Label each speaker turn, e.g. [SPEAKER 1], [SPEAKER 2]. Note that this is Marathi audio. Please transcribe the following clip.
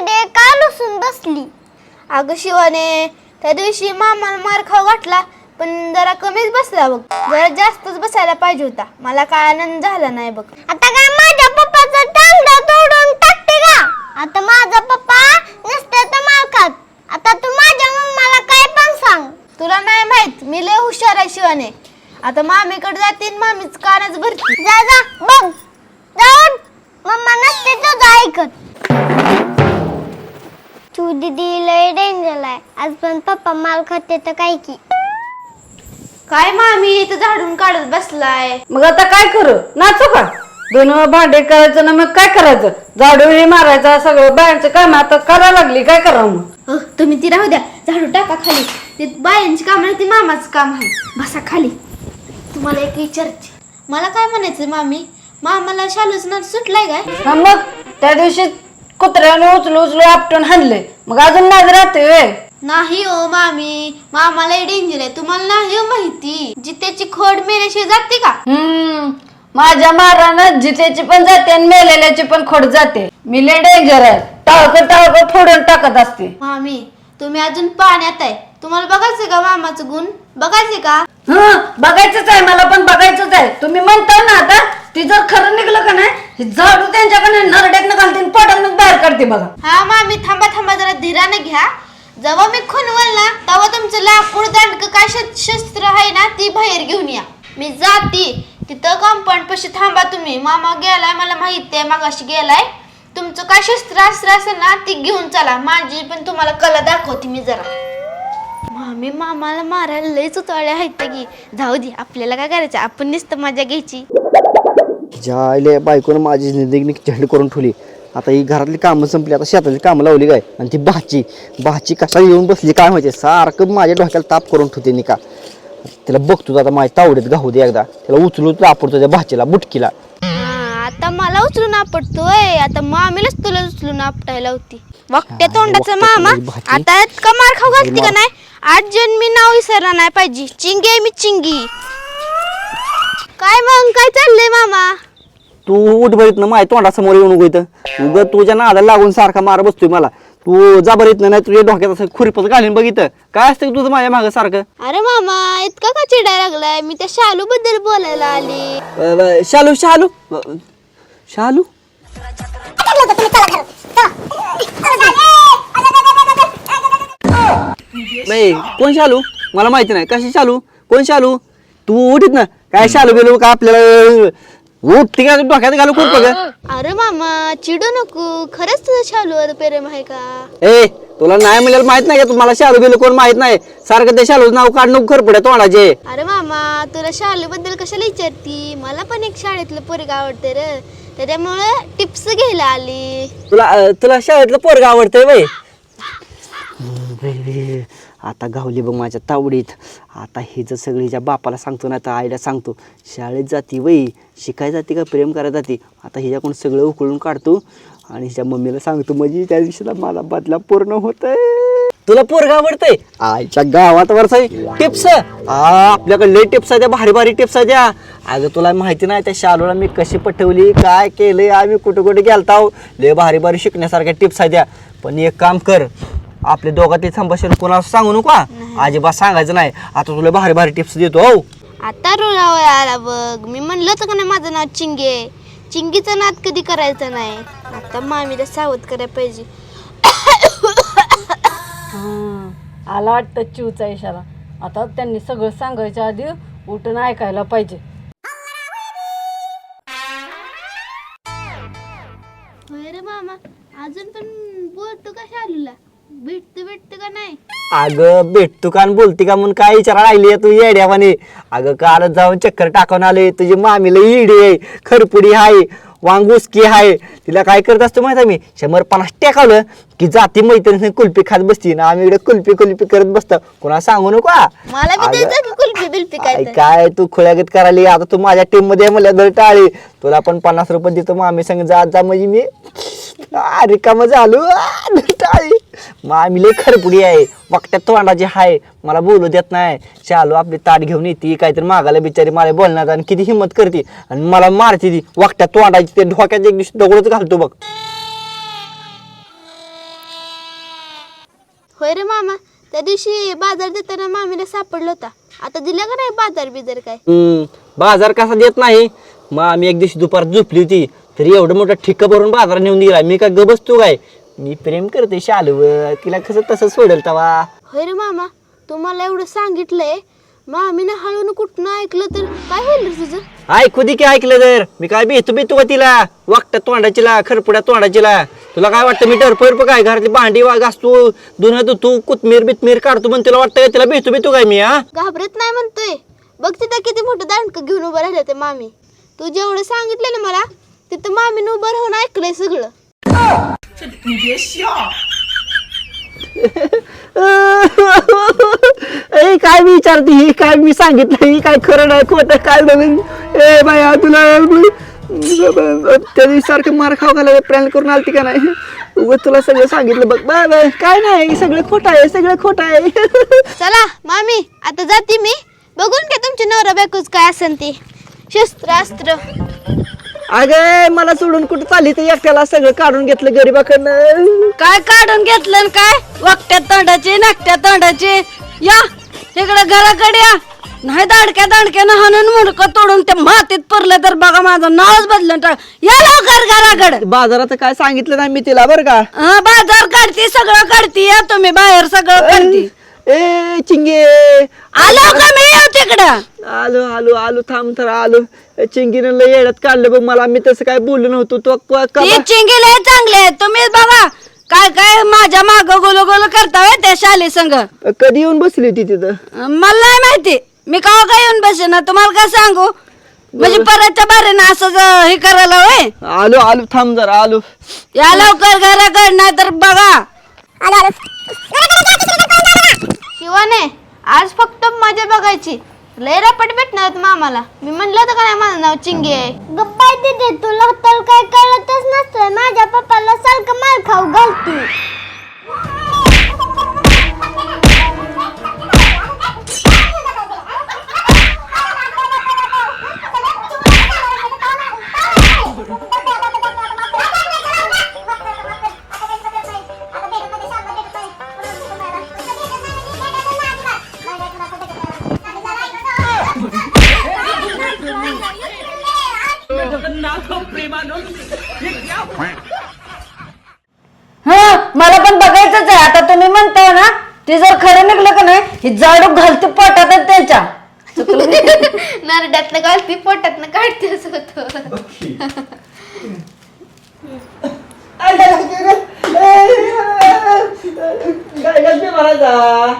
[SPEAKER 1] दे का लसून बसली.
[SPEAKER 2] अगं शिवाने त्या दिवशी मामाला मार खाऊ वाटला पण जरा कमीच बसला बघ. जरा जास्तच बसायला पाहिजे होता. मला काय आनंद झाला नाही बघ.
[SPEAKER 1] आता काय माझ्या पप्पाचा टांगडा तोडून टाकते का? आता माझा पप्पा नसते तर मार खात. आता तू माझ्या मम्माला काय पण सांग.
[SPEAKER 2] तुला नाही माहीत मी लय हुशार आहे शिवाने. आता मामीकडे जाते आणि मामीच कानच भरती.
[SPEAKER 1] जा जा बघ. जाऊन. मम्मा नसते तुझं ऐकत. तू दीदी लय डेंजर आहे. आज पण पप्पा माल खाते तर काय की?
[SPEAKER 2] काय मामी इथं झाडून काढत बसलाय.
[SPEAKER 3] मग आता काय करू? नाचू का? दोन भांडे करायचं ना मग काय करायचं? झाडू हे मारायचं सगळं बायांचं काम आता करायला लागली काय करावं मग?
[SPEAKER 2] अह, तुम्ही ती राहू द्या. झाडू टाका खाली. ते बायांची काम नाही ती मामाचं काम आहे. बसा खाली. तुम्हाला एक विचारते मला काय म्हणायचं मामी? मामाला शालूच ना सुटलाय काय?
[SPEAKER 3] हा मग त्या दिवशी कुत्र्याने उचलू उचलू आपटून हाणले मग अजून नाही राहते
[SPEAKER 2] नाही हो मामी मामाला डेंजर आहे. तुम्हाला नाही हो माहिती? जित्याची खोड मेल्याशिवाय जाते का?
[SPEAKER 3] हम्म माझ्या मारानं जितेची पण जाते आणि मेलेल्याची पण खोड जाते. मी लय डेंजर आहे. टाळक टाळक फोडून टाकत असते.
[SPEAKER 2] मामी तुम्ही अजून पाण्यात आहे. तुम्हाला बघायचंय का मामाचं गुण? बघायचे का?
[SPEAKER 3] हं? बघायचंच आहे मला पण बघायचंच आहे. तुम्ही म्हणता ना आता ती जर खरं निघलं का नाही हे झाडू त्यांच्याकडे नरड्यातनं घालते आणि पोटातनं बाहेर काढते बघा.
[SPEAKER 2] हा मामी थांबा थांबा जरा धीराने घ्या. जेव्हा मी खुनवल ना तेव्हा तुमचं लाकूड दांडक काय श- शस्त्र आहे ना ती बाहेर घेऊन या. मी जाती. तिथं कंपाऊंड पशी थांबा तुम्ही. मामा गेलाय मला माहिती आहे मागाशी गेलाय. तुमचं काय शस्त्र अस्त्र असेल ना ती घेऊन चला. माझी पण तुम्हाला कला दाखवते मी जरा. मामी मामाला मारायला लयच उतावळे आहेत की. जाऊ दे आपल्याला काय करायचं? आपण नुसतं मजा घ्यायची.
[SPEAKER 4] ज्या बायकोनं माझी जिंदगी झंड करून ठेवली. आता ही घरातली कामं संपली आता शेतातली कामं लावली काय? आणि ती भाची भाची कशा येऊन बसली काय माहिती? सारखं माझ्या डोक्याला ताप करून ठेवते निका. तिला बघतो आता माझ्या तावडीत गाहू दे एकदा. त्याला उचलून तापडतो त्या भाचीला बुटकीला.
[SPEAKER 2] आता मला उचलून आपटतोय. आता मामीलाच तुला उचलून आपटायला होती. वक्त्या तोंडाचा मामा. आता इतका मार खाऊ घालते का. नाही? आज मी नाव विसरला नाही पाहिजे. चिंगी आहे मी चिंगी. काय मग काय चाललंय मामा?
[SPEAKER 4] तू उठ बरीत ना माझ्या तोंडासमोर येऊन नको इथं. उग तुझ्या नादाला लागून सारखा मार बसतोय मला. तू जा बरं इथनं नाही तुझ्या डोक्यात असं खुरपत घालीन बघितलं काय असतं तुझं माझ्या मागं सारखं?
[SPEAKER 2] अरे मामा इतका का चिडाय लागलाय? मी त्या शालू बद्दल बोलायला आली.
[SPEAKER 4] अ, शालू शालू. अ, शालू? नाही कोण शालू? मला माहिती नाही. कशी शालू? कोण शालू? तू उठीत ना. काय शालू बिलू का आपल्याला उठ ठीक आहे डोक्यात घालू खूप ग
[SPEAKER 2] अरे मामा चिडू नको. खरंच तुझं शालूवर प्रेम आहे का?
[SPEAKER 4] ए तुला नाही म्हणल्याला माहीत नाही का? तुम्हाला शालू बिलू कोण माहीत नाही? सारखं ते शालू नाव काढ नको खरपड्या तोंडाचे.
[SPEAKER 2] अरे मामा तुला शालू बद्दल कशाला विचारती? मला पण एक शाळेतलं पोरग आवडते रे. त्याच्यामुळे टिप्स घ्यायला आली.
[SPEAKER 4] तुला अ, तुला शाळेतलं पोरग आवडतंय बाई बाई, आता गावली बघ माझ्या तावडीत. आता हे जर सगळीच्या बापाला सांगतो ना तर आईला सांगतो शाळेत जाती वई शिकाय जाते का प्रेम करायला जाते? आता हिच्याकडून सगळं उकळून काढतो आणि हिच्या मम्मीला सांगतो म्हणजे त्या दिवशीला मला बदला पूर्ण होत तुला पोरग आवडतंय? आईच्या गावात वरचा टिप्स? आपल्याकडे लय टिप्स आहे त्या भारी भारी टिप्स आहे त्या अगं तुला माहिती नाही त्या शालूला मी कशी पटवली काय केलंय आम्ही कुठे कुठे गेलताव लय भारी भारी शिकण्यासारख्या टिप्स आहे त्या पण एक काम कर आपल्या दोघातले संभाषण कोणाला सांगू नको. अजिबात सांगायचं नाही. आता तुला भारी भारी टिप्स देतो हो.
[SPEAKER 2] आता रुळावय आला बघ. मी म्हणलं होतं का नाही माझं नाव चिंगे. चिंगीचं नाद कधी करायचं नाही. आता मामीला सावध करायला पाहिजे.
[SPEAKER 3] आला वाटतं चिवचा इशारा. आता त्यांनी सगळं सांगायच्या आधी उठून ऐकायला पाहिजे.
[SPEAKER 2] होय रे मामा अजून पण बोलतो का शालूला? भेटतो भेटतो का नाही?
[SPEAKER 4] अगं भेटतो का आणि बोलती का म्हणून काय विचारा राहिली तू येड्यावाने? अगं काल जाऊन चक्कर टाकून आले तुझी मामीला इडी आहे खरपुडी आहे. वांगुसकी आहे तिला काय करत असतो माहिती मी? शंभर पन्नास टेकावलं की जाती मैत्रिणी कुल्फी खात बसती ना आम्ही इकडे कुल्फी कुल्फी करत बसतो. कोणाला सांगू नको.
[SPEAKER 2] मला बी
[SPEAKER 4] अगं,
[SPEAKER 2] द्यायचं की काय
[SPEAKER 4] आई,
[SPEAKER 2] तर.
[SPEAKER 4] काय तू खोळ्यागत करायली. आता तू माझ्या टीममध्ये म्हणल्या दर टाळी. तुला पण पन्नास रुपये देतो मामी संग जा जा म्हणजे मी आ, रिकामं झालो. आ, दर टाळी. मामी लय खरपुडी आहे. वक्त्यात तोंडाची हाय. मला बोलू देत नाही. चालू आपली ताट घेऊन येते. काहीतरी मागायला बिचारी मला बोलण्यात आणि किती हिंमत करते. आणि मला मारते ती. वक्त्यात तोंडाची ते ढोक्यात एक दिवशी दगडच घालतो बघ.
[SPEAKER 2] होय रे मामा. त्या दिवशी बाजार देताना मामीला सापडलं होता. आता दिला का नाही बाजार बिजार काय?
[SPEAKER 4] हम्म, बाजार कसा देत नाही. मग आम्ही एक दिवशी दुपार झोपली होती तरी एवढं मोठं ठिक्का भरून बाजार नेऊन दिला. मी काय ग बसतो काय? मी प्रेम करते शालूवर तिला कसं तसं सोडेल तवा.
[SPEAKER 2] होय रे मामा तुम्हाला एवढं सांगितलंय मामीनं हळून कुठनं ऐकलं तर काय होईल रे तुझं?
[SPEAKER 4] ऐकू दे की ऐकलं तर. मी काय भेटू भेटू का तिला? वाकट्या तोंडाचीला खरपुड्या तोंडाचीला. तुला काय वाटतं मी टरफर काय घरातली भांडी वा घासतो धुणं तू कोथमीर बिथमीर काढतो पण तिला वाटतं तिला भेटू भेटू काय मी हा?
[SPEAKER 2] घाबरत नाही म्हणतोय. बघ तिथं किती मोठं दांडकं घेऊन उभं राहिलं ते मामी. तू जेवढं सांगितलं ना मला तिथं मामीनं उभं राहून ऐकलंय सगळं.
[SPEAKER 4] ए काय मी विचारते ही काय मी सांगितलं ही काय खरं नाही खोटं काय बघून ए बाया तुला त्या दिवशी सारखं मार खाऊ घालायला प्लॅन करून आलती का नाही? उगत तुला सगळं सांगितलं बघ. Bye bye. काय नाही सगळं खोटं आहे सगळं खोटं आहे.
[SPEAKER 2] चला मामी आता जाते मी. बघून घ्या तुमची नवरा बायकोच काय असेल ते. शस्त्र अस्त्र.
[SPEAKER 4] अगं मला सोडून कुठं चालली तर एकट्याला सगळं काढून घेतलं गरीबाकडनं.
[SPEAKER 3] काय काढून घेतलं न काय? वाकट्या तोंडाची नाकट्या तोंडाची. या इकडे घराकडे या. नाही दाडक्या दाडक्यानं हाणून मुडकं तोडून त्या मातीत पडलं तर बघा माझं नावच बदलून टाक. या लवकर घराकडे.
[SPEAKER 4] बाजारात काय सांगितलं नाही मी तिला बरं का?
[SPEAKER 3] हा, बाजार काढती सगळं काढती या तुम्ही बाहेर सगळं काढती.
[SPEAKER 4] ए चिंगे.
[SPEAKER 3] आलो का मी येऊ तिकडं?
[SPEAKER 4] आलो आलो आलो थांब तर आलो. चिंगीनं लय येड्यात काढलं बघ मला. मी तसं काय बोललो नव्हतो. तो क- क-
[SPEAKER 3] ती चिंगीले चांगले आहेत तुम्ही बघा काय काय माझ्या माग गोल गोल करताय त्या शाली संघ
[SPEAKER 4] कधी येऊन बसली होती तिथं?
[SPEAKER 3] मला नाही माहिती. मी कवा काय येऊन बसे ना तुम्हाला काय सांगू? म्हणजे परतच्या बारीनं असं ज- हे करायला होय?
[SPEAKER 4] आलो आलो थांब जरा आलो.
[SPEAKER 3] या लवकर घराकड नाही तर बघा
[SPEAKER 2] शिवाने आज फक्त मजा बघायची. लय रपट भेटणार आहेत मामाला. मी म्हणलं होतं का नाही माझं नाव चिंगी आहे.
[SPEAKER 1] गप्पाय तिथे तुला तर काय कळतच नसतंय माझ्या पप्पाला सारखं मार खाऊ
[SPEAKER 3] हा मला पण बघायचंच आहे आता तुम्ही म्हणताय ना ते जर खरं निघलं का नाही ही जाडू घालते पोटात आणि त्यांच्या
[SPEAKER 2] नरड्यातनं घालती पोटातनं काढते असं होतं
[SPEAKER 4] काय करते मला